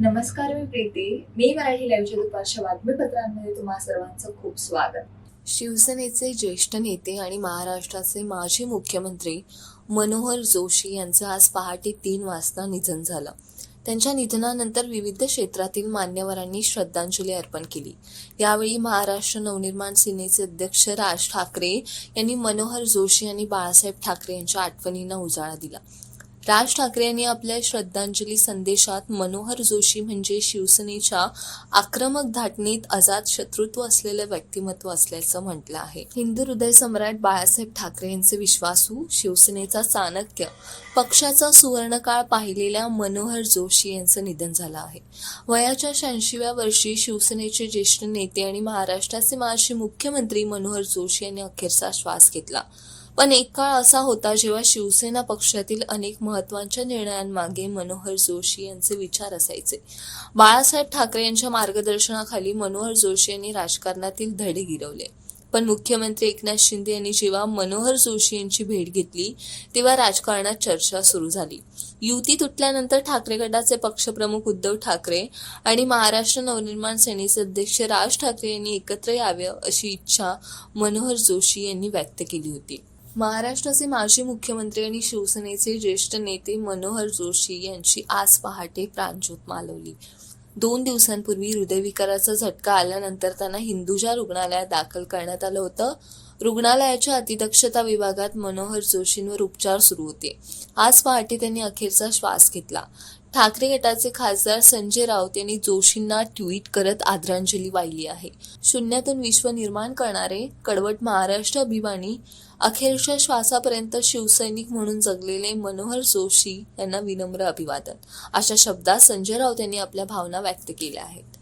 नमस्कार मी प्रीती. मी मराठी लाईव्हच्या दुपारच्या बातमीपत्रांमध्ये तुम्हा सर्वांचं खूप स्वागत. शिवसेनेचे ज्येष्ठ नेते आणि महाराष्ट्राचे माजी मुख्यमंत्री मनोहर जोशी यांचं आज पहाटे तीन वाजता निधन झालं. त्यांच्या निधनानंतर विविध क्षेत्रातील मान्यवरांनी श्रद्धांजली अर्पण केली. यावेळी महाराष्ट्र नवनिर्माण सेनेचे अध्यक्ष राज ठाकरे यांनी मनोहर जोशी आणि बाळासाहेब ठाकरे यांच्या आठवणींना उजाळा दिला. राज ठाकरे यांनी आपल्या श्रद्धांजली संदेशात मनोहर जोशी म्हणजे शिवसेनेच्या आक्रमक धाटणीत अजात शत्रुत्व असलेले व्यक्तिमत्व असल्याचं म्हटलं आहे. हिंदू हृदय सम्राट बाळासाहेब ठाकरे यांचे विश्वासू शिवसेनेचा चाणक्य. पक्षाचा सुवर्णकाळ पाहिलेल्या मनोहर जोशी यांचं निधन झालं आहे. वयाच्या शहाऐंशीव्या वर्षी शिवसेनेचे ज्येष्ठ नेते आणि महाराष्ट्राचे माजी मुख्यमंत्री मनोहर जोशी यांनी अखेरचा श्वास घेतला. पण एक काळ असा होता जेव्हा शिवसेना पक्षातील अनेक महत्त्वाच्या निर्णयांमागे मनोहर जोशी यांचे विचार असायचे. बाळासाहेब ठाकरे यांच्या मार्गदर्शनाखाली मनोहर जोशी यांनी राजकारणातील धडे गिरवले. पण मुख्यमंत्री एकनाथ शिंदे यांनी जेव्हा मनोहर जोशी यांची भेट घेतली तेव्हा राजकारणात चर्चा सुरू झाली. युती तुटल्यानंतर ठाकरे गटाचे पक्षप्रमुख उद्धव ठाकरे आणि महाराष्ट्र नवनिर्माण सेनेचे अध्यक्ष राज ठाकरे यांनी एकत्र यावे अशी इच्छा मनोहर जोशी यांनी व्यक्त केली होती. महाराष्ट्राचे माजी मुख्यमंत्री आणि शिवसेनेचे ज्येष्ठ नेते मनोहर जोशी यांची आज पहाटे प्राणज्योत मालवली. दोन दिवसांपूर्वी हृदयविकाराचा झटका आल्यानंतर त्यांना हिंदुजा रुग्णालयात दाखल करण्यात आलं होतं. रुग्णालयाच्या अतिदक्षता विभागात मनोहर जोशींवर उपचार सुरू होते. आज पहाटे त्यांनी अखेरचा श्वास घेतला. ठाकरे गटाचे खासदार संजय राऊत यांनी जोशींना ट्विट करत आदरांजली वाहिली आहे. शून्यातून विश्व निर्माण करणारे कडवट महाराष्ट्र अभिमानी अखेरच्या श्वासापर्यंत शिवसैनिक म्हणून जगलेले मनोहर जोशी यांना विनम्र अभिवादन. अशा शब्दात संजय राऊत यांनी आपल्या भावना व्यक्त केल्या आहेत.